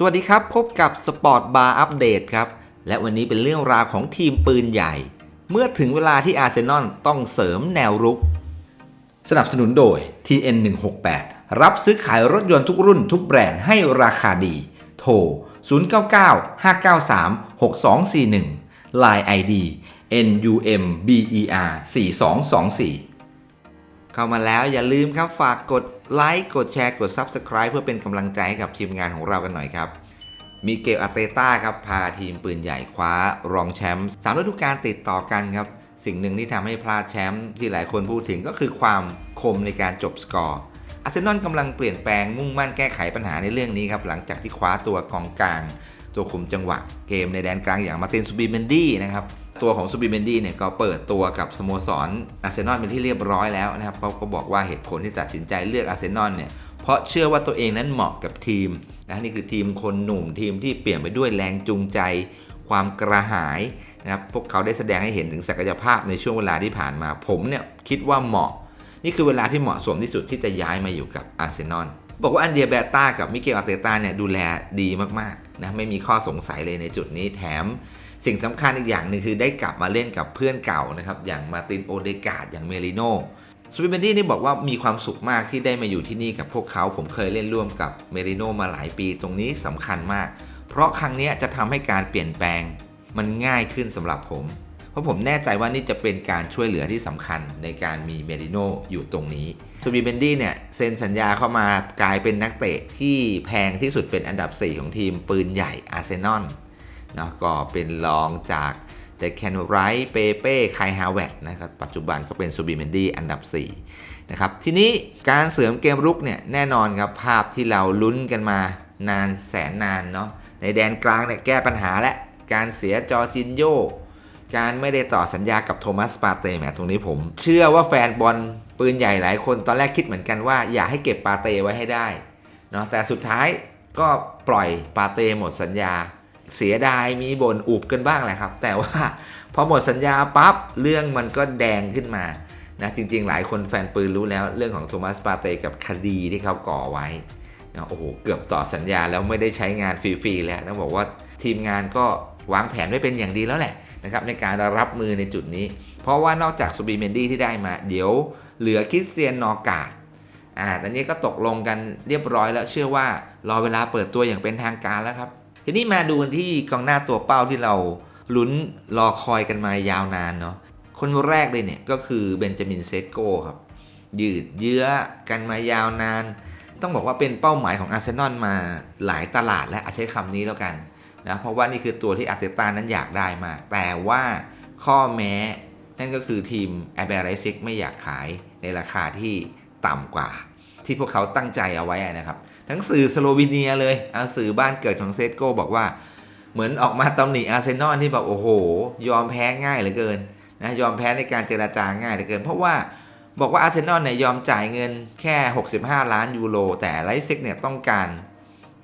สวัสดีครับ พบกับสปอร์ตบาร์อัปเดตครับ และวันนี้เป็นเรื่องราวของทีมปืนใหญ่ เมื่อถึงเวลาที่อาร์เซนอลต้องเสริมแนวรุก สนับสนุนโดย TN 168 รับซื้อขายรถยนต์ทุกรุ่นทุกแบรนด์ให้ราคาดี โทร 099 593 6241 Line ID NUMBER 4224 เข้ามาแล้วอย่าลืมครับฝากกด ไลค์กดแชร์กด Subscribe เพื่อเป็นกำลังใจให้กับทีมงานของเรากันหน่อยครับมีเกลอาเตต้าครับพาทีมปืนใหญ่คว้ารองแชมป์สามฤดูกาลติดต่อกันครับ สิ่งหนึ่งที่ทำให้พลาดแชมป์ที่หลายคนพูดถึงก็คือความคมในการจบสกอร์อาร์เซนอลกำลังเปลี่ยนแปลงมุ่งมั่นแก้ไขปัญหาในเรื่องนี้ครับหลังจากที่คว้าตัวกองกลาง ตัวคุมจังหวะเกมในแดนกลางอย่างมาตินซูบิเมนดี้นะครับ ตัวของซูบิเมนดี้เนี่ยก็เปิดตัวกับสโมสรอาร์เซนอลเป็นที่เรียบร้อยแล้วนะครับเขาก็บอกว่าเหตุผลที่ตัดสินใจเลือกอาร์เซนอลเนี่ยเพราะเชื่อว่าตัวเองนั้นเหมาะกับทีมนะนี่คือทีมคนหนุ่มทีมที่เปลี่ยนไปด้วยแรงจูงใจ ความกระหายนะครับพวกเขาได้แสดงให้เห็นถึงศักยภาพในช่วงเวลาที่ผ่านมา ผมเนี่ยคิดว่าเหมาะ นี่คือเวลาที่เหมาะสมที่สุดที่จะย้ายมาอยู่กับอาร์เซนอล บอกว่าอันเดียแบตต้ากับมิเกลอาเตต้าเนี่ยดูแลดีมากๆนะไม่มีข้อสงสัยเลยในจุดนี้แถมสิ่งสำคัญอีกอย่างหนึ่งคือได้กลับมาเล่นกับเพื่อนเก่านะครับ อย่างมาตินโอเดกาดอย่างเมริโนซูบิเบนดี้นี่บอกว่ามีความสุขมากที่ได้มาอยู่ที่นี่กับพวกเขาผมเคยเล่นร่วมกับเมริโนมาหลายปีตรงนี้สำคัญมาก เพราะครั้งนี้จะทำให้การเปลี่ยนแปลงมันง่ายขึ้นสำหรับผม ราะผมแน่ใจว่านี่จะเป็นการช่วยเหลือที่สำคัญในการมีเมริโนอยู่ตรงนี้ซูบิเบนดี้เนี่ยเซ็นสัญญาเข้ามากลายเป็นนักเตะที่แพงที่สุดเป็นอันดับ 4 ของทีมปืนใหญ่อาร์เซนอลเนาะก็เป็นรองจากเดคแคนไรท์เปเป้ไคฮาวเวตนะครับปัจจุบันก็เป็นซูบิเมนดี้อันดับ 4 นะครับ ทีนี้การเสริมเกมรุกเนี่ยแน่นอนครับภาพที่เราลุ้นกันมานานแสนนานเนาะในแดนกลางเนี่ยแก้ปัญหาและการเสียจอจินโย การไม่ได้ต่อสัญญากับโทมัสปาเต้แหมตรงนี้ผม เชื่อว่าแฟนบอลปืนใหญ่หลายคนตอนแรกคิดเหมือนกันว่าอยากให้เก็บปาเต้ไว้ให้ได้เนาะแต่สุดท้ายก็ปล่อยปาเต้หมดสัญญา เสียดายมีบ่นอุบกันบ้างแหละครับ แต่ว่าพอหมดสัญญาปั๊บเรื่องมันก็แดงขึ้นมานะจริงๆ หลายคนแฟนปืนรู้แล้วเรื่องของโทมัสปาเต้กับคดีที่เขาก่อไว้นะโอ้โหเกือบต่อสัญญาแล้วไม่ได้ใช้งานฟรีๆแล้วต้องบอกว่าทีมงานก็วางแผนไว้เป็นอย่างดีแล้วแหละ นะครับในการรับมือในจุดนี้ เพราะว่านอกจากซูบีเมนดี้ที่ได้มา เดี๋ยวเหลือคริสเตียนนอกาดอ่าตอนนี้ก็ตกลงกันเรียบร้อยแล้วเชื่อว่ารอเวลาเปิดตัวอย่างเป็นทางการแล้วครับทีนี้มาดูกันที่กองหน้าตัวเป้าที่เราลุ้นรอคอยกันมายาวนานเนาะคนแรกเลยเนี่ยก็คือเบนจามินเซโกครับยืดเยื้อกันมายาวนาน ต้องบอกว่าเป็นเป้าหมายของอาร์เซนอลมาหลายตลาดและอาจใช้คำนี้แล้วกัน นะเพราะว่านี่คือตัวที่อาร์เตต้านั้นอยากได้มาก แต่ว่าข้อแม้นั่นก็คือทีมแอเบรซิกไม่อยากขายในราคาที่ต่ำกว่า ที่พวกเขาตั้งใจเอาไว้นะครับ ทั้งสื่อสโลวีเนียเลยเอาสื่อบ้านเกิดของเซตโกบอกว่า เหมือนออกมาตำหนิอาร์เซนอลที่แบบโอ้โห ยอมแพ้ง่ายเหลือเกินนะยอมแพ้ในการเจราจาง่ายเหลือเกิน เพราะว่าบอกว่าอาร์เซนอลเนี่ยยอมจ่ายเงินแค่ 65 ล้านยูโรแต่ไลซ็กเนี่ยต้องการ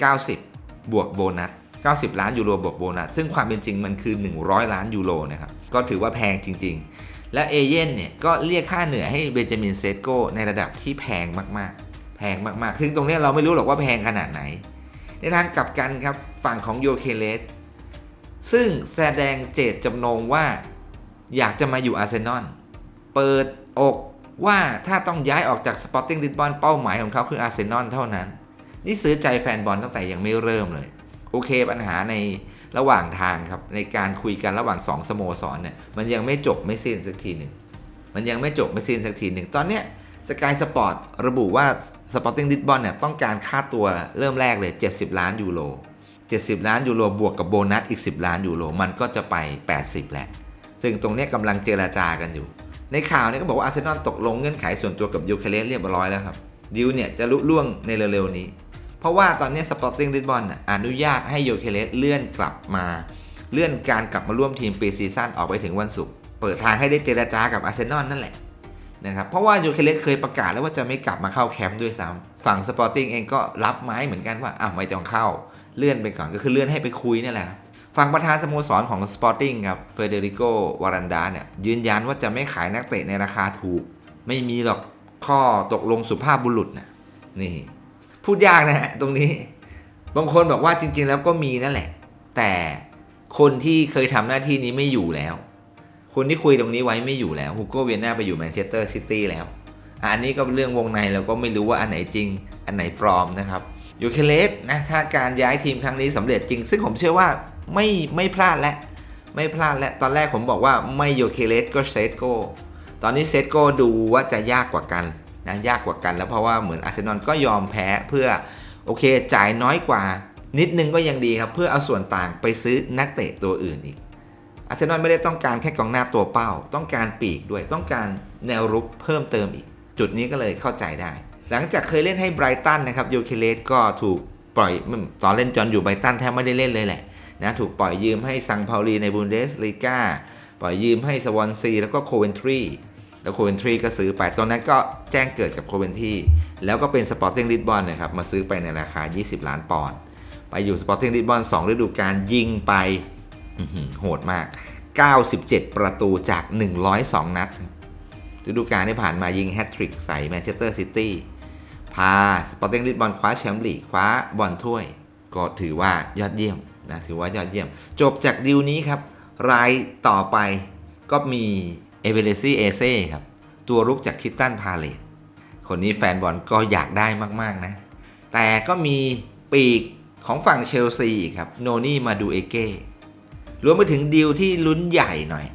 90 บวกโบนัส 90 ล้านยูโรบวกโบนัสซึ่งความเป็นจริงมันคือ 100 ล้านยูโรนะครับก็ถือว่าแพงจริง ๆ และเอเย่นเนี่ยก็เรียกค่าเหนื่อยให้เบนจามินเซตโกในระดับที่แพงมากๆ แพงมากๆ ซึ่งตรงนี้เราไม่รู้หรอกว่าแพงขนาดไหน ในทางกลับกันครับฝั่งของโยเคเลสซึ่งแสดงเจตจำนงว่าอยากจะมาอยู่อาร์เซนอลเปิดอกว่าถ้าต้องย้ายออกจากสปอร์ติ้งลิสบอนเป้าหมายของเขาคืออาร์เซนอลเท่านั้น นี่ซื้อใจแฟนบอลตั้งแต่ยังไม่เริ่มเลย โอเคปัญหาในระหว่างทางครับในการคุยกันระหว่าง 2 สโมสรเนี่ยมันยังไม่จบไม่สิ้นสักทีหนึ่งมันยังไม่จบไม่สิ้นสักทีหนึ่งตอนเนี้ยสกายสปอร์ตระบุว่าสปอร์ติ้งลิสบอนเนี่ยต้องการค่าตัวเริ่มแรกเลย 70 ล้านยูโร70 ล้านยูโรบวกกับโบนัสอีก 10 ล้านยูโรมันก็จะไป 80 แล้ว ซึ่งตรงนี้กำลังเจราจากันอยู่ ในข่าวเนี่ยก็บอกว่าอาร์เซนอลตกลงเงื่อนไขส่วนตัวกับยูเคเลสเรียบร้อยแล้วครับดิวเนี่ยจะลุล่วงในเร็วๆนี้ เพราะว่าตอนนี้สปอร์ติ้งลิสบอนอนุญาตให้โยเคเลสเลื่อนกลับมา เลื่อนการกลับมาร่วมทีมปีซีซั่นออกไปถึงวันศุกร์เปิดทางให้ได้เจราจากับอาร์เซนอลนั่นแหละนะครับเพราะว่าโยเคเลสเคยประกาศแล้วว่าจะไม่กลับมาเข้าแคมป์ด้วยซ้ำฝั่งสปอร์ติ้งเองก็รับไม้เหมือนกันว่าอ้าวไม่ต้องเข้าเลื่อนไปก่อนก็คือเลื่อนให้ไปคุยนี่แหละฝั่งประธานสโมสรของสปอร์ติ้งครับเฟเดริโกวารันดาเนี่ยยืนยันว่าจะไม่ขายนักเตะในราคาถูก ไม่มีหรอกข้อตกลงสุภาพบุรุษนะนี่ พูดยากนะฮะตรงนี้ บางคนบอกว่าจริง ๆ แล้วก็มีนั่นแหละ แต่คนที่เคยทำหน้าที่นี้ไม่อยู่แล้ว คนที่คุยตรงนี้ไว้ไม่อยู่แล้วฮูโก้เวียนนาไปอยู่แมนเชสเตอร์ซิตี้แล้ว อันนี้ก็เป็นเรื่องวงในเราก็ไม่รู้ว่าอันไหนจริง อันไหนปลอมนะครับยูเคเลสนะถ้าการย้ายทีมครั้งนี้สำเร็จจริง ซึ่งผมเชื่อว่าไม่ไม่พลาดและ ไม่พลาดและ ตอนแรกผมบอกว่าไม่โยเคเลสก็เซตโกตอนนี้เซตโกดูว่าจะยากกว่ากัน นะยากกว่ากันแล้วเพราะว่าเหมือนอาร์เซนอลก็ยอมแพ้เพื่อโอเคจ่ายน้อยกว่า นิดนึงก็ยังดีครับ เพื่อเอาส่วนต่างไปซื้อนักเตะตัวอื่นอีกอาร์เซนอลไม่ได้ต้องการแค่กองหน้าตัวเป้า ต้องการปีกด้วยต้องการแนวรุกเพิ่มเติมอีก จุดนี้ก็เลยเข้าใจได้ หลังจากเคยเล่นให้ไบรตันนะครับโยเคเลสก็ถูกปล่อยตอนเล่นจอนอยู่ไบรตันแทบไม่ได้เล่นเลยแหละนะถูกปล่อยยืมให้ซังเปาลีในบูนเดสลีกาปล่อยยืมให้สวอนซีแล้วก็โคเวนทรี แล้วโคเวนทรีก็ซื้อไป ตอนนั้นก็แจ้งเกิดกับโคเวนทรีแล้วก็เป็นสปอร์ติ้งลิสบอนนะครับ มาซื้อไปในราคา 20 ล้านปอนด์ ไปอยู่สปอร์ติ้งลิสบอน2ฤดูกาลยิงไปโหดมาก 97 ประตูจาก 102 นัด ฤดูกาลที่ผ่านมายิงแฮตทริกใส่แมนเชสเตอร์ซิตี้ พาสปอร์ติ้งลิสบอลคว้าแชมป์ลีกคว้าบอลถ้วย ก็ถือว่ายอดเยี่ยมนะ ถือว่ายอดเยี่ยม จบจากดีลนี้ครับ รายต่อไปก็มี เอเบเรซีเอเซ่ครับ ตัวรุกจากคิตตันพาเลตคนนี้แฟนบอลก็อยากได้มากๆนะ แต่ก็มีปีกของฝั่งเชลซีครับโนนี่มาดูเอเก้รวมไปถึงดีลที่ลุ้นใหญ่หน่อย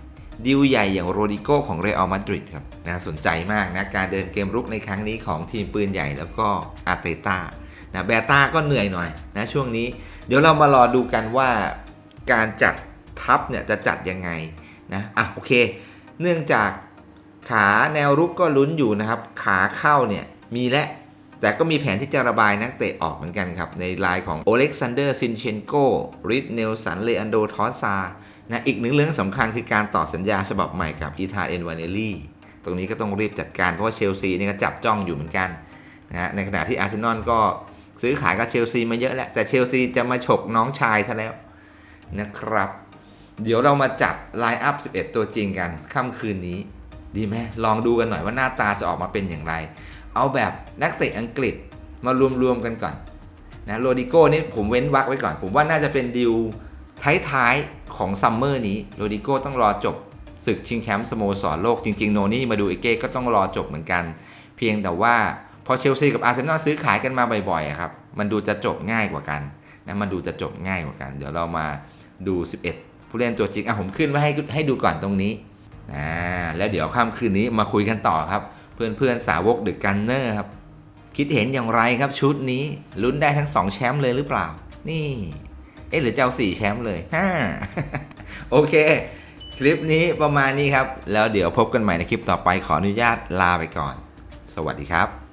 ดีลใหญ่อย่างโรดิโกของเรอัลมาดริดครับน่าสนใจมากนะการเดินเกมรุกในครั้งนี้ของทีมปืนใหญ่แล้วก็อาร์เตต้านะแบต้าก็เหนื่อยหน่อยนะช่วงนี้ เดี๋ยวเรามารอดูกันว่าการจัดทัพเนี่ยจะจัดยังไงนะอะโอเค เนื่องจากขาแนวรุกก็ลุ้นอยู่นะครับ ขาเข้าเนี่ยมีและ แต่ก็มีแผนที่จะระบายนักเตะออกเหมือนกันครับ ในรายของโอเล็กซานเดอร์ซินเชนโกริดเนลสันเลอันโดทอสซานะอีกหนึ่งเรื่องสำคัญคือการต่อสัญญาฉบับใหม่กับอีธาเอ็นวานเนลลี่ตรงนี้ก็ต้องรีบจัดการเพราะว่าเชลซีนี่ก็จับจ้องอยู่เหมือนกันนะฮะในขณะที่อาร์เซนอลก็ซื้อขายกับเชลซีมาเยอะแล้วแต่เชลซีจะมาฉกน้องชายซะแล้วนะครับ เดี๋ยวเรามาจัดไลน์อัพ 11 ตัวจริงกันค่ำคืนนี้ ดีไหมลองดูกันหน่อยว่าหน้าตาจะออกมาเป็นอย่างไร เอาแบบนักเตะอังกฤษมารวมๆกันก่อนนะโรดิโก้นี่ผมเว้นวักไว้ก่อน ผมว่าน่าจะเป็นดิวท้ายๆของซัมเมอร์นี้โรดิโก้ต้องรอจบศึกชิงแชมป์สโมสรโลกจริง ๆ โนนี่มาดูเอเก้ก็ต้องรอจบเหมือนกัน เพียงแต่ว่าพอเชลซีกับอาร์เซนอลซื้อขายกันมาบ่อยๆครับมันดูจะจบง่ายกว่ากันนะมันดูจะจบง่ายกว่ากัน เดี๋ยวเรามาดู 11 ผู้เล่นตัวจริงอะผมขึ้นไว้ให้ให้ดูก่อนตรงนี้อ่าแล้วเดี๋ยวค่ำคืนนี้มาคุยกันต่อครับ เพื่อนๆสาวกเดึกกันเนอร์ครับ คิดเห็นอย่างไรครับชุดนี้ลุ้นได้ทั้ง 2 แชมป์เลยหรือเปล่า นี่ เอ๊ะหรือจะเอา4แชมป์เลยฮ่าโอเค คลิปนี้ประมาณนี้ครับ แล้วเดี๋ยวพบกันใหม่ในคลิปต่อไปขออนุญาตลาไปก่อน สวัสดีครับ